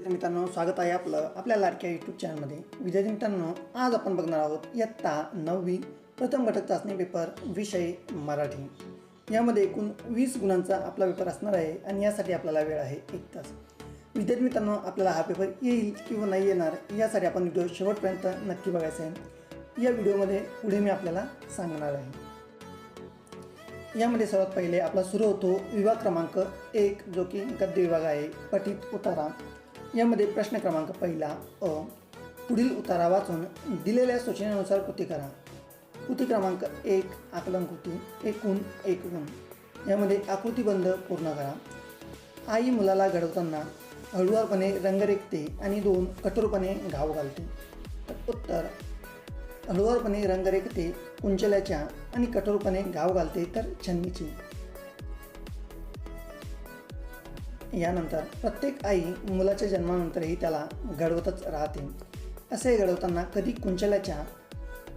मित्रांनो स्वागत आहे आपलं आपल्या लाडक्या यूट्यूब चॅनलमध्ये विद्यार्थी मित्रांनो आज आपण बघणार आहोत इयत्ता नववी प्रथम घटक चाचणी पेपर विषय मराठी. यामध्ये एकूण वीस गुणांचा आपला पेपर असणार आहे आणि यासाठी आपल्याला वेळ आहे एक तास. विद्यार्थी मित्रांनो आपल्याला हा पेपर येईल किंवा नाही येणार यासाठी आपण व्हिडिओ शेवटपर्यंत नक्की बघायचा आहे. या व्हिडिओमध्ये पुढे मी आपल्याला सांगणार आहे. यामध्ये सर्वात पहिले आपला सुरू होतो विभाग क्रमांक एक जो की गद्य विभाग आहे पठित उतारा. यामध्ये प्रश्न क्रमांक पहिला अ. पुढील उतारा वाचून दिलेल्या सूचनेनुसार कृती करा. कृती क्रमांक एक आकलन कृती एकूण एक गुण. यामध्ये आकृतीबंध पूर्ण करा. आई मुलाला घडवताना हळुवारपणे रंग रेखते आणि दोन कठोरपणे घाव घालते. तर उत्तर हळुवारपणे रंग रेखते कुंचल्याच्या आणि कठोरपणे घाव घालते तर छन्नीची यानंतर प्रत्येक आई मुलाच्या जन्मानंतरही त्याला घडवतच राहते. असे घडवताना कधी कुंचल्याच्या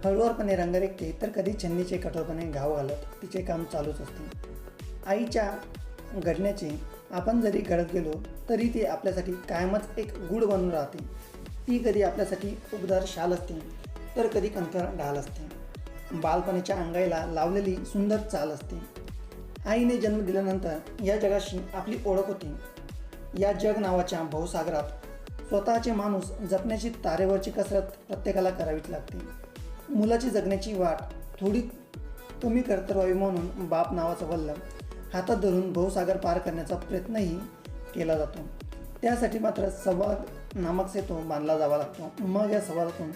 हळूवारपणे रंगरेखते तर कधी छन्नीचे कठोरपणे घाव घालत तिचे काम चालूच असते. आईच्या घडण्याचे आपण जरी घडत गेलो तरी ती आपल्यासाठी कायमच एक गूढ बनून राहते. ती कधी आपल्यासाठी उबदार शाल असते तर कधी कंकर ढाल असते. बालपणीच्या अंगाईला लावलेली सुंदर चाल असते. आईने जन्म दिल्यानंतर या जगाशी आपली ओळख होती. या जग नावाच्या भाऊसागरात स्वतःचे माणूस जपण्याची तारेवरची कसरत प्रत्येकाला करावीच लागते. मुलाची जगण्याची वाट थोडी कमी कर्तव्यावी म्हणून बाप नावाचा वल्लभ हातात धरून भाऊसागर पार करण्याचा प्रयत्नही केला जातो. त्यासाठी मात्र संवाद नामक सेतू बांधला जावा लागतो. मग या संवादातून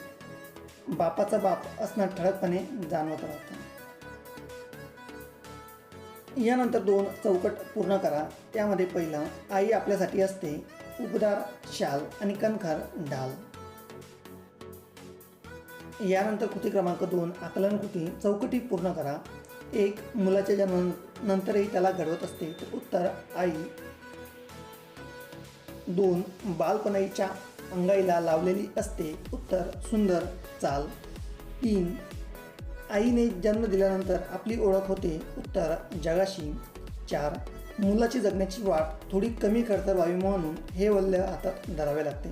बापाचा बाप असणं ठळकपणे जाणवत राहतो. यानंतर दोन चौकट पूर्ण करा. त्यामध्ये पहिलं आई आपल्यासाठी असते उबदार शाल आणि कणखार ढाल यानंतर कृती क्रमांक दोन आकलन कृती चौकटी पूर्ण करा. एक मुलाच्या जन्मानंतरही त्याला घडवत असते तर उत्तर आई. दोन बालपणाईच्या अंगाईला लावलेली असते उत्तर सुंदर चाल. तीन आईने जन्म दिल्यानंतर आपली ओळख होते. उत्तर जगाशी चार. मुलाची जगण्याची वाट थोडी कमी खडतर व्हावी म्हणून हे वल्य हातात धरावे लागते.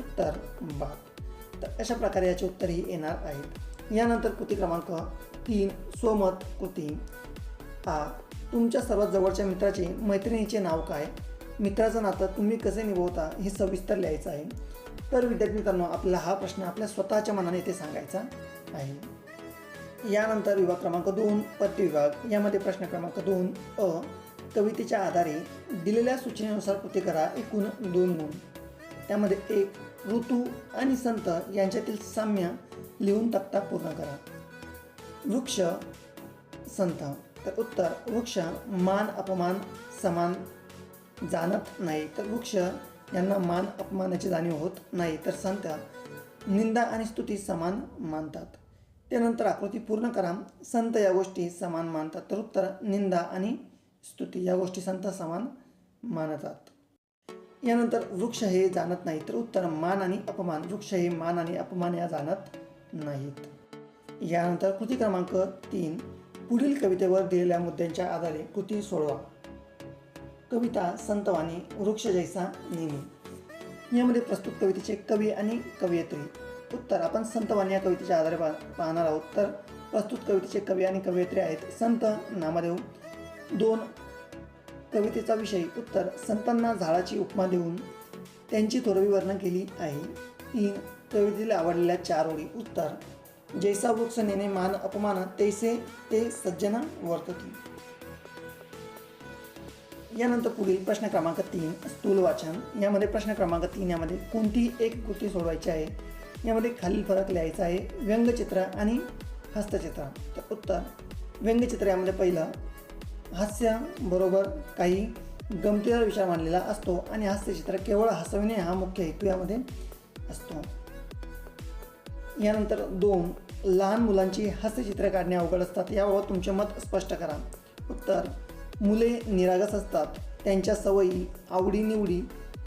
उत्तर बाप तर अशा प्रकारे याचे उत्तरही येणार आहेत. यानंतर कृती क्रमांक तीन स्वमत कृती. आ. तुमच्या सर्वात जवळच्या मित्राचे मैत्रिणीचे नाव काय? मित्राचं नातं तुम्ही कसे निभवता हे सविस्तर लिहायचं आहे. तर विद्यार्थी मित्रांनो आपला हा प्रश्न आपल्या स्वतःच्या मनाने ते सांगायचा आहे. यानंतर विभाग क्रमांक दोन पद्य विभाग यामध्ये प्रश्न क्रमांक दोन अ कवितेच्या आधारे दिलेल्या सूचनेनुसार कृती करा एकूण दोन गुण. त्यामध्ये एक ऋतू आणि संत यांच्यातील साम्य लिहून तक्ता पूर्ण करा. वृक्ष संत. तर उत्तर वृक्ष मान अपमान समान जाणत नाही. तर वृक्ष यांना मान अपमानाची जाणीव होत नाही. तर संत निंदा आणि स्तुती समान मानतात. त्यानंतर आकृती पूर्ण करा. संत या गोष्टी समान मानतात तर उत्तर निंदा आणि स्तुती या गोष्टी संत समान मानतात. यानंतर वृक्ष हे जाणत नाही तर उत्तर मान आणि अपमान. वृक्ष हे मान आणि अपमान या जाणत नाहीत. यानंतर कृती क्रमांक तीन. पुढील कवितेवर दिलेल्या मुद्द्यांच्या आधारे कृती सोडवा. कविता संतवाणी वृक्ष जैसा नेहमी यामध्ये प्रस्तुत कवितेचे कवी आणि कवयित्री. उत्तर. आपण संतवाणी या कवितेच्या आधारे पा पाहणार आहोत. तर प्रस्तुत कवितेचे कवी आणि कवयित्री आहेत संत नामदेव. दोन कवितेचा विषय उत्तर. संतांना झाडाची उपमा देऊन त्यांची थोरवी वर्णन केली आहे. तीन कवितेला आवडलेल्या चार ओळी उत्तर. जैसा वृक्ष नेणे मान अपमान तैसे ते सज्जन वर्तती यानंतर पुढील प्रश्न क्रमांक तीन स्थूल वाचन. यामध्ये प्रश्न क्रमांक तीन यामध्ये कोणतीही एक कृती सोडवायची आहे? यामध्ये खालील फरक लिहायचा आहे. व्यंगचित्र आणि हस्तचित्र. तर उत्तर. व्यंगचित्र यामध्ये पहिलं हास्याबरोबर काही गमतीदार विचार मांडलेला असतो आणि हास्यचित्र केवळ हसविणे हा मुख्य हेतू यामध्ये असतो. यानंतर दोन लहान मुलांची हास्यचित्र काढणे अवघड असतात याबाबत तुमचे मत स्पष्ट करा. उत्तर. मुले निरागस असतात. त्यांच्या सवयी आवडीनिवडी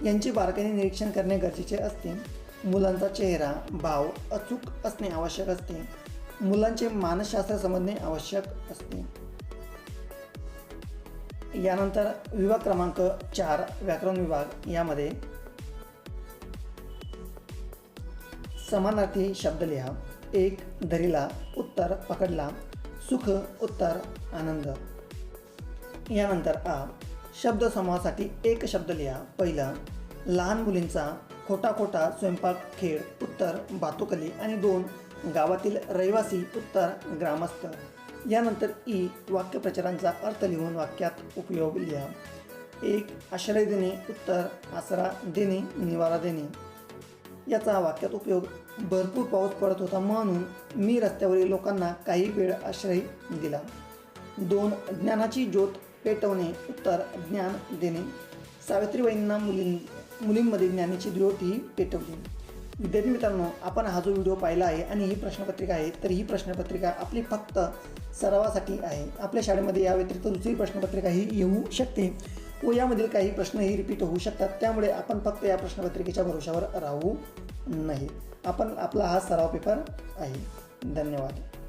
यांचे बारकाईने निरीक्षण करणे गरजेचे असते. मुलांचा चेहरा भाव अचूक असणे आवश्यक असते. मुलांचे मानसशास्त्र समजणे आवश्यक असते. यानंतर विभाग क्रमांक चार व्याकरण विभाग. यामध्ये समानार्थी शब्द लिहा. एक धरिला उत्तर पकडला. सुख उत्तर आनंद. यानंतर आ शब्दसमूहासाठी एक शब्द लिहा. पहिला लहान मुलींचा खोटा खोटा स्वयंपाक खेळ उत्तर बातुकली आणि दोन गावातील रहिवासी उत्तर ग्रामस्थ. यानंतर ई वाक्यप्रचारांचा अर्थ लिहून वाक्यात उपयोग लिहा. एक आश्रय देणे. उत्तर आसरा देणे निवारा देणे. याचा वाक्यात उपयोग भरपूर पाऊस पडत होता म्हणून मी रस्त्यावरील लोकांना काही वेळ आश्रय दिला. दोन ज्ञानाची ज्योत पेटवणे. उत्तर ज्ञान देणे. सावित्रीबाईंना मुलीं मुलींमध्ये ज्ञानाची ज्योत पेटवली विद्यार्थी मित्रांनो आपण हा जो व्हिडिओ पाहिला आहे आणि ही प्रश्नपत्रिका आहे तर ही प्रश्नपत्रिका आपली फक्त सरावासाठी आहे. आपल्या शाळेमध्ये या व्यतिरिक्त दुसरी प्रश्नपत्रिका ही येऊ शकते व यामधील काही प्रश्नही रिपीट होऊ शकतात. त्यामुळे आपण फक्त या प्रश्नपत्रिकेच्या भरोशावर राहू नाही. आपण आपला हा सराव पेपर आहे. धन्यवाद.